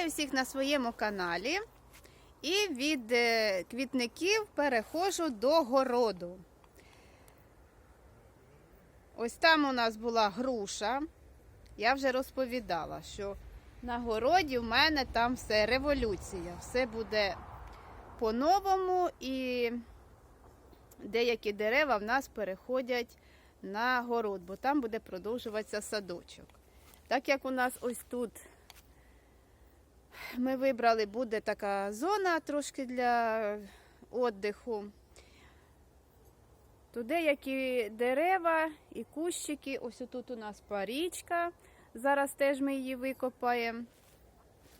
Вітаю всіх на своєму каналі. І від е, квітників переходжу до городу. Ось там у нас була груша. Я вже розповідала, що на городі в мене там все революція. Все буде по-новому і деякі дерева в нас переходять на город, бо там буде продовжуватися садочок. Так як у нас ось тут ми вибрали, буде така зона трошки для віддиху. То деякі дерева і кущики, ось тут у нас парічка, зараз теж ми її викопаємо.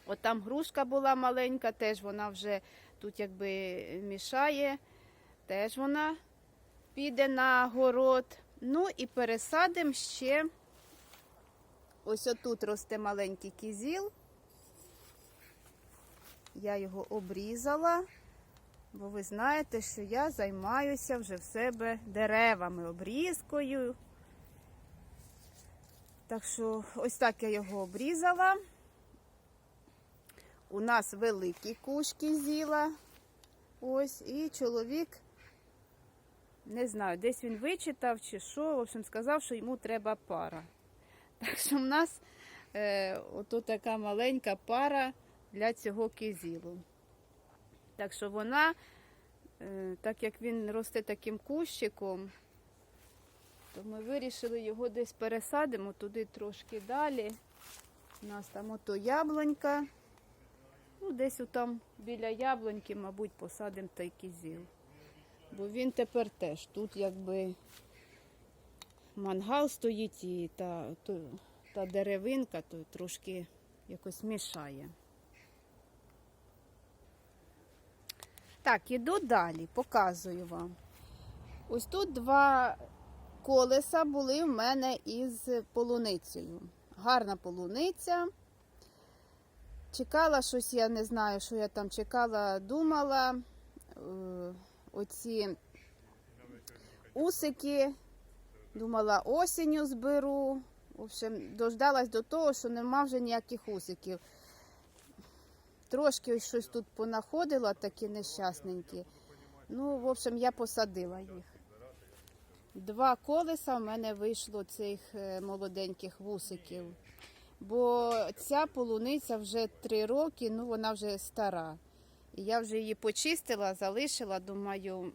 От там грушка була маленька, теж вона вже тут якби мішає, теж вона піде на город. Ну і пересадимо ще. Ось отут росте маленький кізіл. Я його обрізала, бо ви знаєте, що я займаюся вже в себе деревами, обрізкою. Так що ось так я його обрізала. У нас великі кущ зіла. Ось, і чоловік, не знаю, десь він вичитав чи що, в общем, сказав, що йому треба пара. Так що в нас е, ото така маленька пара для цього кизілу. Так що вона, е, так як він росте таким кущиком, то ми вирішили його десь пересадимо туди трошки далі. У нас там ото яблунька. Ну, десь там біля яблуньки, мабуть, посадимо той кизіл. Бо він тепер теж тут якби мангал стоїть і та, та деревинка то трошки якось мішає. Так, іду далі, показую вам. Ось тут два колеса були в мене із полуницею. Гарна полуниця. Чекала щось, я не знаю, що я там чекала, думала. Е, Оці усики, думала, осінню зберу. В общем, дождалась до того, що нема вже ніяких усиків. Трошки ось щось тут понаходила, такі нещасненькі. Ну, в общем, я посадила їх. Два колеса в мене вийшло цих е, молоденьких вусиків. Бо ця полуниця вже три роки, ну вона вже стара. І я вже її почистила, залишила, думаю.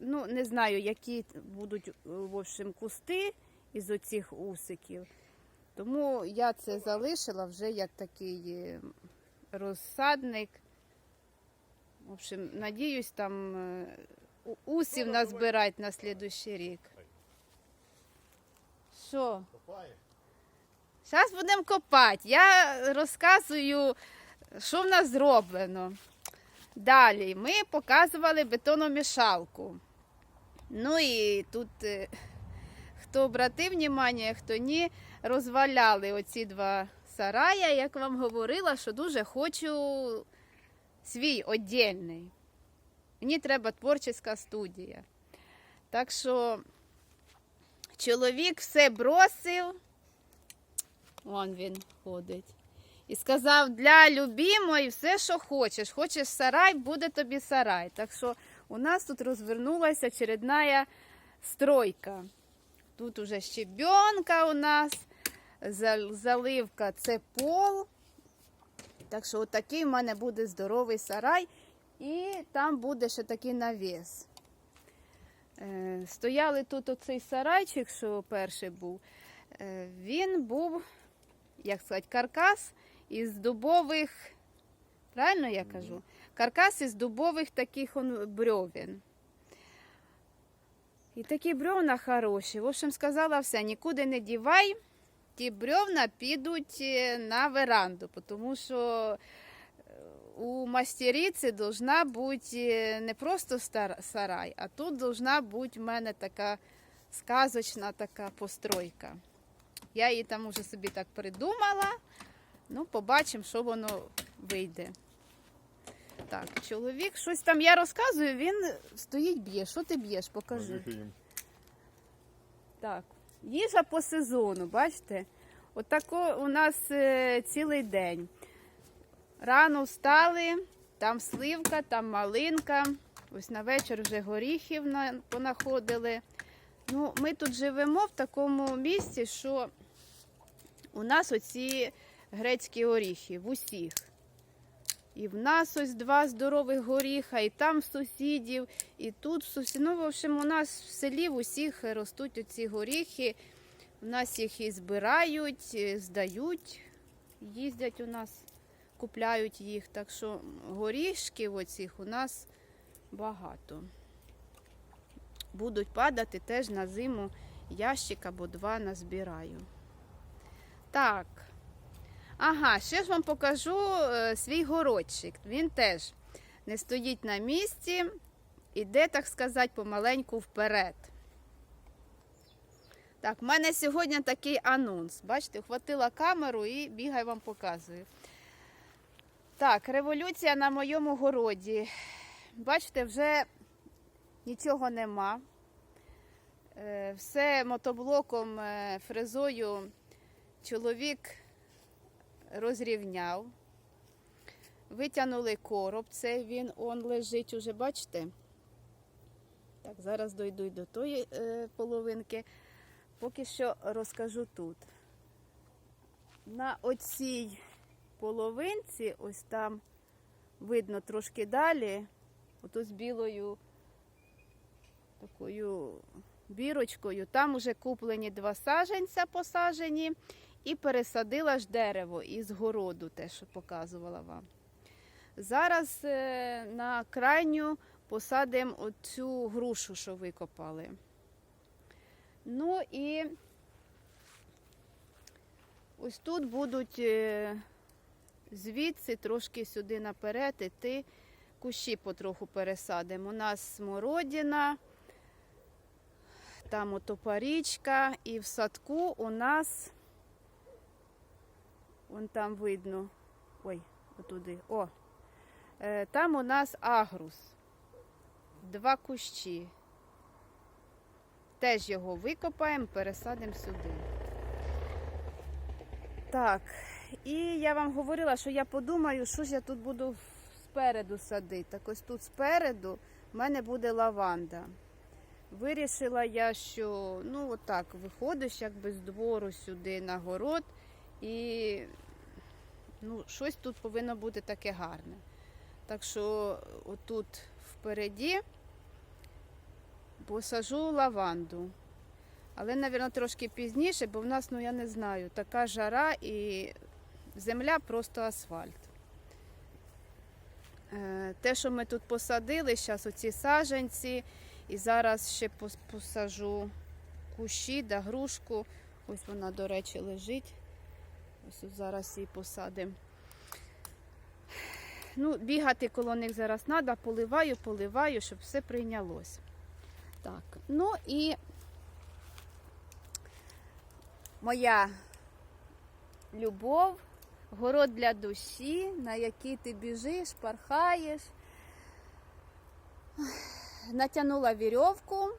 Ну, не знаю, які будуть в общем, кусти із оцих усиків. Тому я це залишила вже як такий е, розсадник. В общем, надіюсь, там е, усів назбирать на слідущий рік. Що? Зараз будемо копати. Я розказую, що в нас зроблено. Далі ми показували бетономішалку. Ну і тут, е, хто обратив увагу, хто ні, розваляли оці два сарая. Як вам говорила, що дуже хочу свій віддільний. Мені треба творча студія. Так що чоловік все бросив. Вон він ходить. І сказав, для любимої все, що хочеш. Хочеш сарай, буде тобі сарай. Так що у нас тут розвернулася очередна стройка. Тут уже щебенка у нас, заливка це пол. Так що отакий в мене буде здоровий сарай. І там буде ще такий навіс. Е, Стояли тут оцей сарайчик, що перший був. Е, Він був, як сказати, каркас із дубових, правильно я кажу? Каркас із дубових таких он брьовін. І такі бревна хороші. В общем, сказала все, нікуди не дівай. Ті бревна підуть е, на веранду, тому що е, у мастериці должна бути е, не просто сарай, а тут должна бути в мене така сказочна така постройка. Я її там уже собі так придумала. Ну, побачимо, що воно вийде. Так, чоловік, щось там я розказую, він стоїть б'є. Що ти б'єш? Покажи. Так, їжа по сезону, бачите? Отако у нас е, цілий день. Рано встали, там сливка, там малинка. Ось на вечір вже горіхів на, понаходили. Ну, ми тут живемо в такому місці, що у нас оці грецькі горіхи в усіх. І в нас ось два здорових горіха, і там сусідів, і тут сусідів. Ну, в общем, у нас в селі в усіх ростуть оці горіхи. У нас їх і збирають, і здають, їздять у нас, купляють їх. Так що горішків оцих у нас багато. Будуть падати теж на зиму ящик або два назбираю. Так. Ага, ще ж вам покажу е, свій городчик. Він теж не стоїть на місці, іде, так сказати, помаленьку вперед. Так, в мене сьогодні такий анонс. Бачите, хватила камеру і бігай вам показую. Так, революція на моєму городі. Бачите, вже нічого нема. Е, Все мотоблоком, е, фрезою чоловік розрівняв. Витягнули короб, цей він он лежить уже, бачите? Так, зараз дойду до тої е, половинки. Поки що розкажу тут. На оцій половинці, ось там видно трошки далі, ото з білою такою бірочкою, там уже куплені два саженця посажені, і пересадила ж дерево із городу, те, що показувала вам. Зараз е, на крайню посадимо оцю грушу, що викопали. Ну і ось тут будуть е, звідси трошки сюди наперед іти, кущі потроху пересадимо. У нас смородина, там ото парічка, і в садку у нас, вон там видно, ой, отуди, о, е, там у нас агрус, два кущі. Теж його викопаємо, пересадимо сюди. Так, і я вам говорила, що я подумаю, що ж я тут буду спереду садити. Так ось тут спереду в мене буде лаванда. Вирішила я, що ну отак виходиш якби з двору сюди на город, і ну, щось тут повинно бути таке гарне. Так що отут впереді посажу лаванду. Але, мабуть, трошки пізніше, бо в нас, ну я не знаю, така жара і земля просто асфальт. Е, Те, що ми тут посадили, зараз оці саженці, і зараз ще посажу кущі да грушку. Ось вона, до речі, лежить. Ось тут зараз її посадимо. Ну, бігати коло них зараз треба, поливаю, поливаю, щоб все прийнялось. Так, ну і моя любов, город для душі, на який ти біжиш, пархаєш. Натягнула вірьовку.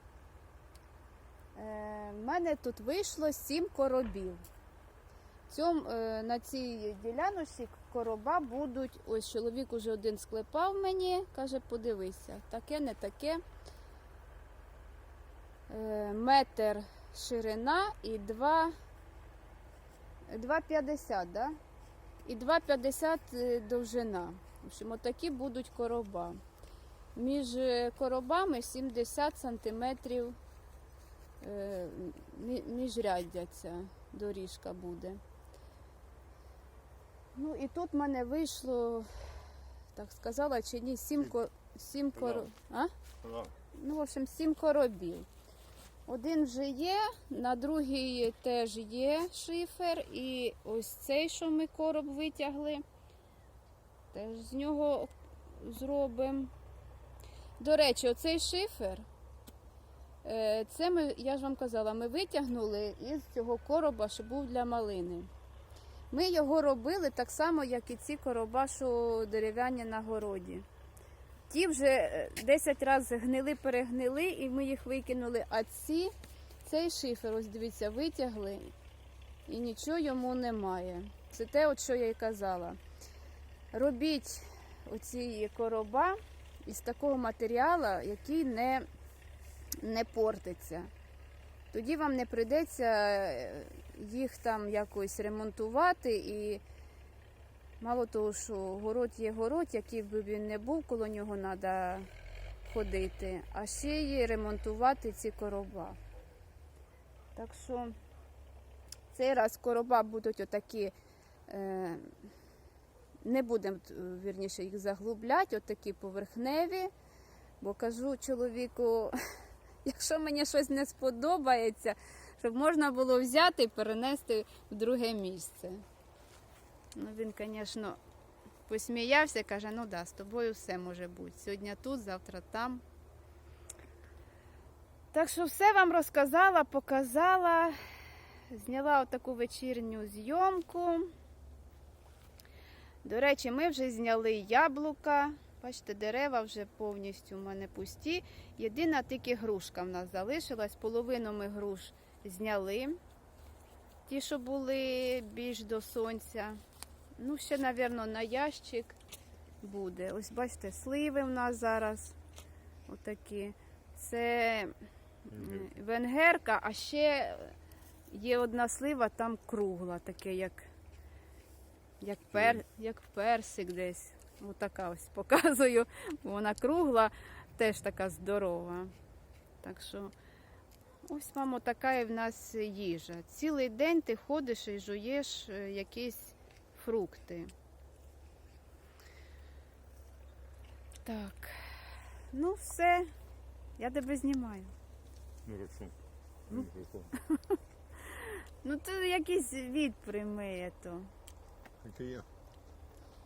Е, в мене тут вийшло сім коробів. Цьом, е, на цій діляночці короба будуть. Ось чоловік уже один склепав мені, каже, подивися, таке, не таке. Е, метр ширина і 2,50, да? І 2,50 е, довжина. В общем, отакі будуть короба. Між коробами 70 сантиметрів міжряддя доріжка буде. Ну і тут в мене вийшло, так сказала, чи ні, 7, ко... 7 короб. А? Ну, в общем, сім коробів. Один вже є, на другий теж є шифер, і ось цей, що ми короб витягли, теж з нього зробимо. До речі, оцей шифер, е, це ми, я ж вам казала, ми витягнули із цього короба, що був для малини. Ми його робили так само, як і ці короба, що дерев'яні на городі. Ті вже е, 10 разів гнили, перегнили, і ми їх викинули. А ці, цей шифер, ось дивіться, витягли і нічого йому немає. Це те, от що я й казала. Робіть оці короба із такого матеріалу, який не, не портиться. Тоді вам не прийдеться е, їх там якось ремонтувати і мало того, що город є город, який би він не був, коло нього треба ходити, а ще й ремонтувати ці короба. Так що цей раз короба будуть отакі, е, не будемо е, вірніше їх заглубляти, отакі поверхневі, бо кажу чоловіку, якщо мені щось не сподобається, щоб можна було взяти і перенести в друге місце. Ну, він, звісно, посміявся, каже, ну да, з тобою все може бути. Сьогодні тут, завтра там. Так що все вам розказала, показала. Зняла отаку вечірню зйомку. До речі, ми вже зняли яблука. Бачите, дерева вже повністю в мене пусті. Єдина тільки грушка в нас залишилась. Половину ми груш зняли. Ті, що були більш до сонця. Ну, ще, мабуть, на ящик буде. Ось бачите, сливи в нас зараз. Отакі. Це венгерка, а ще є одна слива, там кругла, таке, як, як, пер, як персик десь. Отака ось показую. Вона кругла, теж така здорова. Так що ось вам така і в нас їжа. Цілий день ти ходиш і жуєш е, якісь фрукти. Так. Ну, все. Я тебе знімаю. Ну. Ну. Мікрофон. Ну, то якийсь від прийми то. Це я.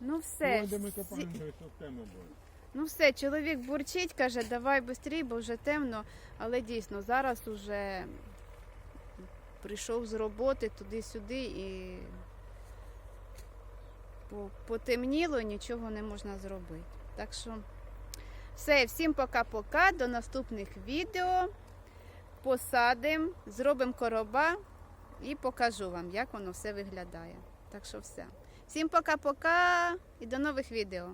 Ну все. Ну, ми копаємо, то тема була. Ну все, чоловік бурчить, каже, давай швидше, бо вже темно. Але дійсно, зараз уже прийшов з роботи туди-сюди і потемніло, нічого не можна зробити. Так що все, всім пока-пока, до наступних відео. Посадимо, зробимо короба і покажу вам, як воно все виглядає. Так що все. Всім пока-пока і до нових відео.